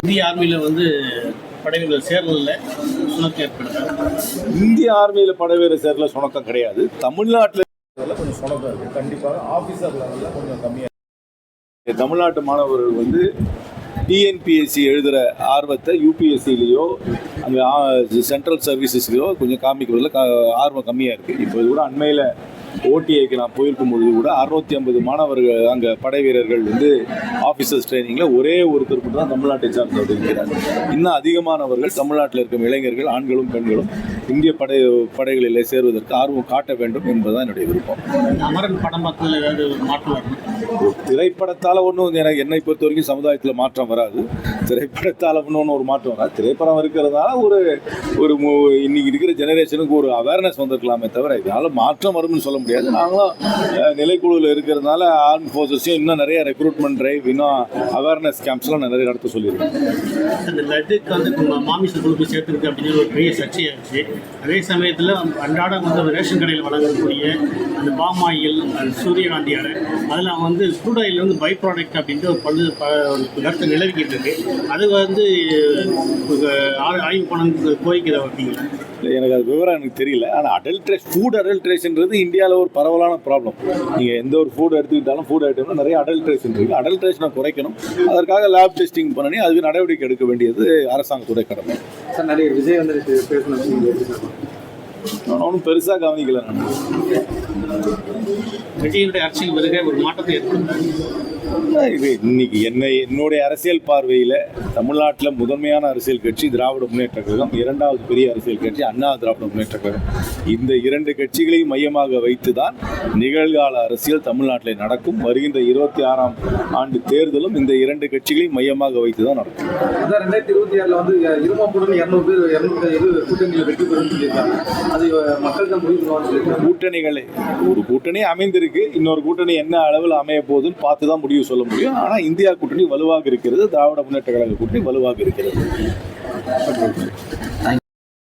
இந்திய ஆர்மியில் வந்து படைகளில் சேரல சுணக்கம் ஏற்படுது இந்திய ஆர்மியில் படவேறு சேர்ல சுணக்கம் கிடையாது. தமிழ்நாட்டில் கொஞ்சம் சுணக்கம் இருக்குது கண்டிப்பாக ஆஃபீஸர் லெவலில் கொஞ்சம் கம்மியாக தமிழ்நாட்டு மாணவர்கள் வந்து டிஎன்பிஎஸ்சி எழுதுகிற ஆர்வத்தை யூபிஎஸ்சிலேயோ அங்கே சென்ட்ரல் சர்வீசஸ்லையோ கொஞ்சம் காமிக்கிறதுல க ஆர்வம் கம்மியாக இருக்குது இப்போ கூட அண்மையில் ஓடிஐக்கு நான் போயிருக்கும் பொழுது கூட அறுநூத்தி ஐம்பது மாணவர்கள் அங்கே படை வீரர்கள் வந்து ஆஃபீஸர்ஸ் ட்ரைனிங்கில் ஒரே ஒருத்தர் மட்டும் தான் தமிழ்நாட்டை சார்ந்தவர் இருக்கிறார் இன்னும் அதிகமானவர்கள் தமிழ்நாட்டில் இருக்கும் இளைஞர்கள் ஆண்களும் பெண்களும் இந்திய படை படைகளில் சேர்வதற்கு ஆர்வம் காட்ட வேண்டும் என்பதுதான் என்னுடைய விருப்பம். அமரன் படம் பார்த்ததுல ஏதாவது ஒரு மாற்றம் திரைப்படத்தால் ஒன்றும் எனக்கு என்னை பொறுத்த வரைக்கும் சமுதாயத்தில் மாற்றம் வராது. திரைப்படத்தால் ஒன்றும் ஒரு மாற்றம் வராது. திரைப்படம் இருக்கிறதுனால ஒரு ஒரு இன்னைக்கு இருக்கிற ஜெனரேஷனுக்கு ஒரு அவேர்னஸ் வந்திருக்கலாமே தவிர இதனால மாற்றம் வரும்னு சொல்ல முடியாது. நாங்களும் நிலைக்குழுவில் இருக்கிறதுனால ஆர்ம் ஃபோர்ஸஸையும் இன்னும் நிறைய ரெக்ரூட்மெண்ட் ட்ரைவ் இன்னும் அவேர்னஸ் கேம்ப்ஸ்லாம் நிறைய நடத்த சொல்லியிருக்கோம் மாமிச கொழுப்பு சேர்த்துருக்கு அப்படின்னு ஒரு பெரிய சர்ச்சையாச்சு. அதே சமயத்தில் அன்றாடம் வந்து ரேஷன் கடையில் வழங்கக்கூடிய அந்த பாமாயில் அந்த சூரியகாந்தி அடை அதில் வந்து குரூட் ஆயில் வந்து பை ப்ராடக்ட் அப்படின்ட்டு ஒரு பல்லு ப- ஒரு கருத்து நிலவிக்கிட்டு இருக்கு. அது வந்து ஆய்வு பணம் கோரிக்கிற அப்படிங்களா இல்லை எனக்கு அது விவரம் எனக்கு தெரியல. ஆனால் அடல்ட்ரேஷ் ஃபுட் அடல்ட்ரேஷன்றது இந்தியாவில் ஒரு பரவலான ப்ராப்ளம் நீங்கள் எந்த ஒரு ஃபுட் எடுத்துக்கிட்டாலும் ஃபுட் ஐட்டம்ல நிறைய அடல்ட்ரேஷன் இருக்குது அடல்ட்ரேஷனை குறைக்கணும். அதற்காக லேப் டெஸ்டிங் பண்ணி அதுக்கு நடவடிக்கை எடுக்க வேண்டியது அரசாங்கத்துடைய கடமை. சார் நடிகர் விஜய் வந்து நான் ஒன்றும் பெருசாக கவனிக்கல நான். விஜயனுடைய அரசியல் வருகை ஒரு மாற்றத்தை ஏற்படுத்தாது இது இன்னைக்கு என்னை என்னுடைய அரசியல் பார்வையில் தமிழ்நாட்டில் முதன்மையான அரசியல் கட்சி திராவிட முன்னேற்ற கழகம் இரண்டாவது பெரிய அரசியல் கட்சி அண்ணா திராவிட முன்னேற்ற கழகம். இந்த இரண்டு கட்சிகளையும் மையமாக வைத்து தான் நிகழ்கால அரசியல் தமிழ்நாட்டில் நடக்கும். வருகின்ற இருபத்தி ஆறாம் ஆண்டு தேர்தலும் இந்த இரண்டு கட்சிகளையும் மையமாக வைத்து தான் நடக்கும் ரெண்டாயிரத்தி இருபத்தி ஆறுல வந்து இருமாப்புடன் இரநூறு பேர் கூட்டணியில் வெற்றி சொல்லியிருக்காங்க. அது மக்கள் தான் முடிவு கூட்டணிகளை ஒரு கூட்டணி அமைந்திருக்கு. இன்னொரு கூட்டணி என்ன அளவில் அமைய போகுதுன்னு பார்த்து தான் முடிவு சொல்ல முடியும். ஆனால் இந்தியா கூட்டணி வலுவாக இருக்கிறது. திராவிட முன்னேற்ற கழக கூட்டணி வலுவாக இருக்கிறது.